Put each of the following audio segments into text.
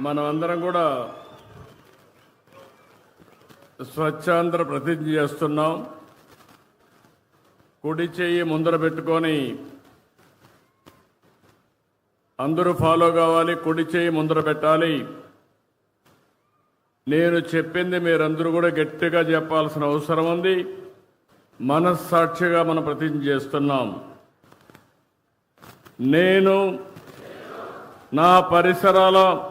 మనం అందరం కూడా స్వచ్ఛాంధ్ర ప్రతిజ్ఞ చేస్తున్నాం. కుడి చెయ్యి ముందర పెట్టుకొని అందరూ ఫాలో కావాలి కుడి చేయి ముందర పెట్టాలి. నేను చెప్పింది మీరందరూ కూడా గట్టిగా చెప్పాల్సిన అవసరం ఉంది. మనస్సాక్షిగా మనం ప్రతిజ్ఞ చేస్తున్నాం. నేను నా పరిసరాల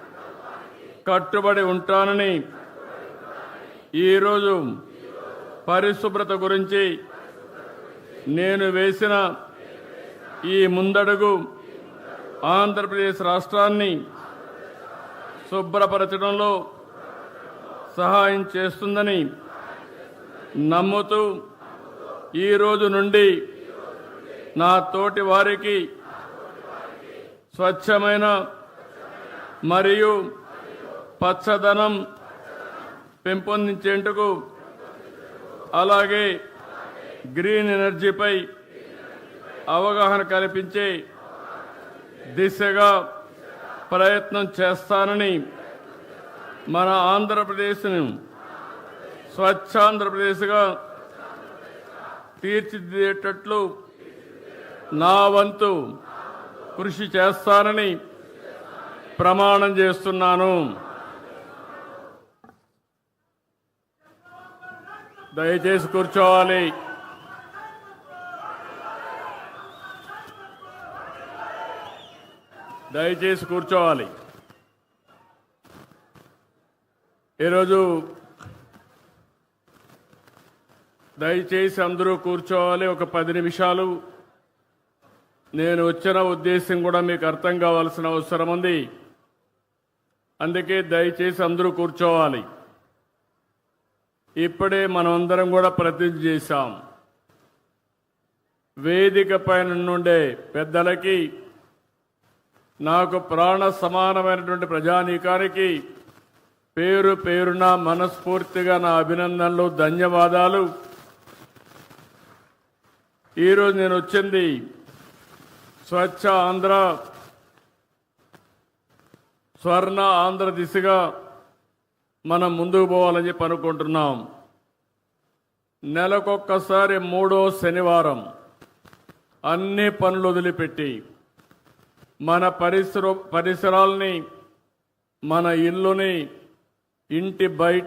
కట్టుబడి ఉంటానని ఈరోజు పరిశుభ్రత గురించి నేను వేసిన ఈ ముందడుగు ఆంధ్రప్రదేశ్ రాష్ట్రాన్ని శుభ్రపరచడంలో సహాయం చేస్తుందని నమ్ముతూ ఈ రోజు నుండి నా తోటి వారికి స్వచ్ఛమైన మరియు పచ్చదనం పెంపొందించేందుకు అలాగే గ్రీన్ ఎనర్జీపై అవగాహన కల్పించే దిశగా ప్రయత్నం చేస్తానని మన ఆంధ్రప్రదేశ్ను స్వచ్ఛాంధ్రప్రదేశ్గా తీర్చిదిద్దేటట్లు నా వంతు కృషి చేస్తానని ప్రమాణం చేస్తున్నాను. దయచేసి కూర్చోవాలి. దయచేసి కూర్చోవాలి. ఈరోజు దయచేసి అందరూ కూర్చోవాలి ఒక పది నిమిషాలు. నేను వచ్చిన ఉద్దేశం కూడా మీకు అర్థం కావాల్సిన అవసరం ఉంది. అందుకే దయచేసి అందరూ కూర్చోవాలి. ఇప్పుడే మనమందరం కూడా ప్రతిజ్ఞ చేశాం. వేదిక పైన నుండే పెద్దలకి నాకు ప్రాణ సమానమైనటువంటి ప్రజానీకానికి పేరు పేరున మనస్ఫూర్తిగా నా అభినందనలు ధన్యవాదాలు. ఈరోజు నేను వచ్చింది స్వచ్ఛ ఆంధ్ర స్వర్ణ ఆంధ్ర దిశగా మనం ముందుకు పోవాలని చెప్పి అనుకుంటున్నాం. నెలకొక్కసారి మూడో శనివారం అన్ని పనులు వదిలిపెట్టి మన పరిసర పరిసరాల్ని మన ఇల్లుని ఇంటి బయట